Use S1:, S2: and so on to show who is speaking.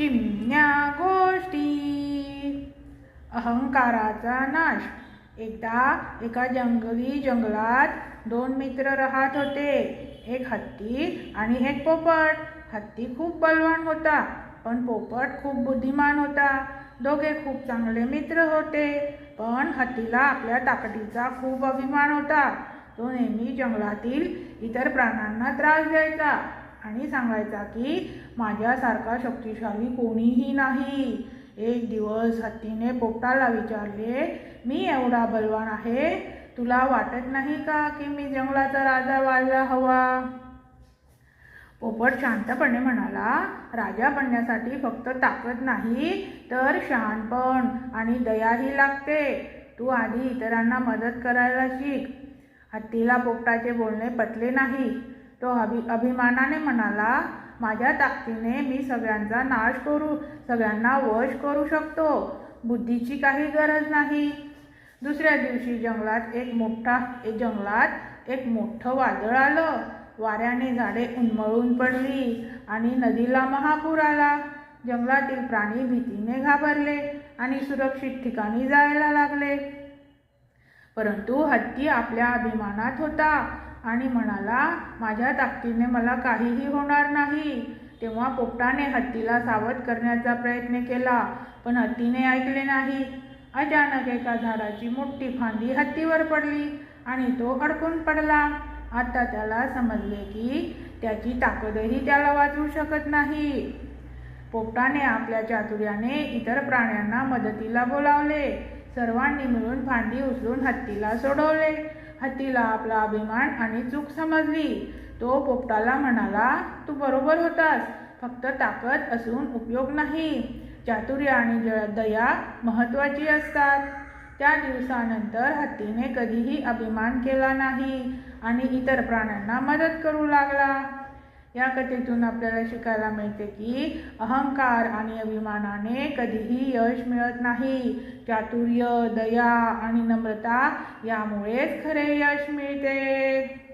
S1: चिमण्या गोष्टी. अहंकाराचा नाश. एकदा एका जंगली जंगलात दोन मित्र राहत होते. एक हत्ती आणि एक पोपट. हत्ती खूप बलवान होता पण पोपट खूप बुद्धिमान होता. दोघे खूप चांगले मित्र होते पण हत्तीला आपल्या ताकदीचा खूप अभिमान होता. तो नेहमी जंगलातील इतर प्राण्यांना त्रास द्यायचा. आणि सांगायचा की माझ्यासारखा शक्तिशाली कोणीही नाही. एक दिवस हत्तीने पोपटाला विचारले मी एवढा बलवान आहे? तुला वाटत नाही का की मी जंगलाचा राजा व्हायला हवा? पोपट शांतपणे म्हणाला राजा बनण्यासाठी फक्त ताकद नाही तर शहाणपण आणि दयाही लागते. तू आधी इतरांना मदत करायला शिक. हत्तीला पोपटाचे बोलणे पटले नाही. तो अभि अभिमानाने म्हणाला माझ्या ताकदीने मी सगळ्यांचा नाश करू सगळ्यांना वश करू शकतो. बुद्धीची काही गरज नाही. दुसऱ्या दिवशी जंगलात एक मोठा एक जंगलात एक मोठं वादळ आलं. वाऱ्याने झाडे उन्मळून पडली आणि नदीला महापूर आला. जंगलातील प्राणी भीतीने घाबरले आणि सुरक्षित ठिकाणी जायला लागले. परंतु हत्ती आपल्या अभिमानात होता. आणि म्हणाला माझ्या ताकदीने मला काहीही होणार नाही. तेव्हा पोपटाने हत्तीला सावध करण्याचा प्रयत्न केला पण हत्तीने ऐकले नाही. अचानक एका झाडाची मोठी फांदी हत्तीवर पडली आणि तो अडकून पडला. आता त्याला समजले की त्याची ताकदही त्याला वाचवू शकत नाही. पोपटाने आपल्या चातुर्याने इतर प्राण्यांना मदतीला बोलावले. सर्वांनी मिळून फांदी उचलून हत्तीला सोडवले. हत्तीला आपला अभिमान आणि चूक समजली. तो पोपटाला म्हणाला तू बरोबर होतास. फक्त ताकद असून उपयोग नाही. चातुर्य आणि ज दया महत्त्वाची असतात. त्या दिवसानंतर हत्तीने कधीही अभिमान केला नाही आणि इतर प्राण्यांना मदत करू लागला. या कथेतून आपल्याला शिकायला मिळते की अहंकार आणि अभिमानाने कधीही यश मिळत नाही. चातुर्य दया आणि नम्रता यामुळेच खरे यश मिळते.